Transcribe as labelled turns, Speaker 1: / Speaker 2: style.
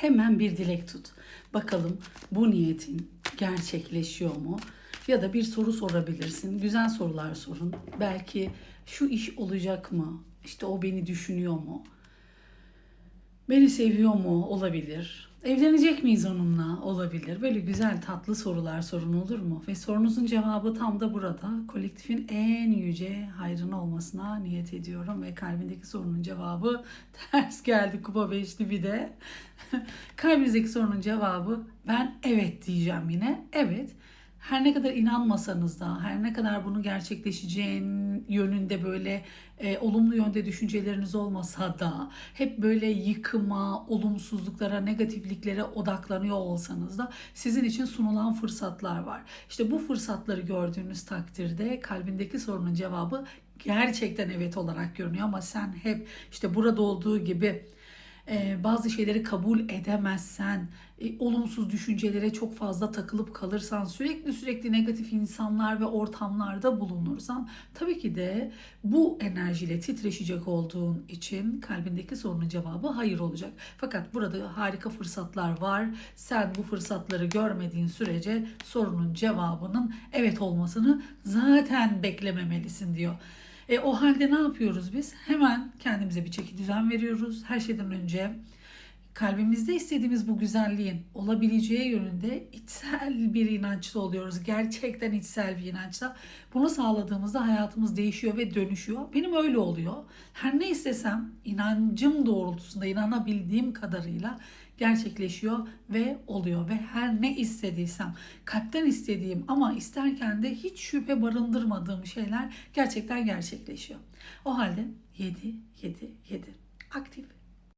Speaker 1: hemen bir dilek tut. Bakalım bu niyetin gerçekleşiyor mu? Ya da bir soru sorabilirsin. Güzel sorular sorun. Belki şu iş olacak mı? İşte o beni düşünüyor mu? Beni seviyor mu? Olabilir. Evlenecek miyiz onunla? Olabilir. Böyle güzel tatlı sorular sorun olur mu? Ve sorunuzun cevabı tam da burada. Kolektifin en yüce hayrına olmasına niyet ediyorum. Ve kalbindeki sorunun cevabı ters geldi kupa beşli bir de. Kalbinizdeki sorunun cevabı ben evet diyeceğim yine. Evet. Her ne kadar inanmasanız da, her ne kadar bunu gerçekleşeceğin yönünde böyle e, olumlu yönde düşünceleriniz olmasa da, hep böyle yıkıma, olumsuzluklara, negatifliklere odaklanıyor olsanız da sizin için sunulan fırsatlar var. İşte bu fırsatları gördüğünüz takdirde kalbindeki sorunun cevabı gerçekten evet olarak görünüyor ama sen hep işte burada olduğu gibi e, bazı şeyleri kabul edemezsen, e, olumsuz düşüncelere çok fazla takılıp kalırsan, sürekli sürekli negatif insanlar ve ortamlarda bulunursan tabii ki de bu enerjiyle titreşecek olduğun için kalbindeki sorunun cevabı hayır olacak. Fakat burada harika fırsatlar var. Sen bu fırsatları görmediğin sürece sorunun cevabının evet olmasını zaten beklememelisin diyor. E, o halde ne yapıyoruz biz? Hemen kendimize bir çeki düzen veriyoruz. Her şeyden önce kalbimizde istediğimiz bu güzelliğin olabileceği yönünde içsel bir inançta oluyoruz. Gerçekten içsel bir inançta. Bunu sağladığımızda hayatımız değişiyor ve dönüşüyor. Benim öyle oluyor. Her ne istesem inancım doğrultusunda inanabildiğim kadarıyla gerçekleşiyor ve oluyor ve her ne istediysem kalpten istediğim ama isterken de hiç şüphe barındırmadığım şeyler gerçekten gerçekleşiyor. O halde 7 7 7 aktif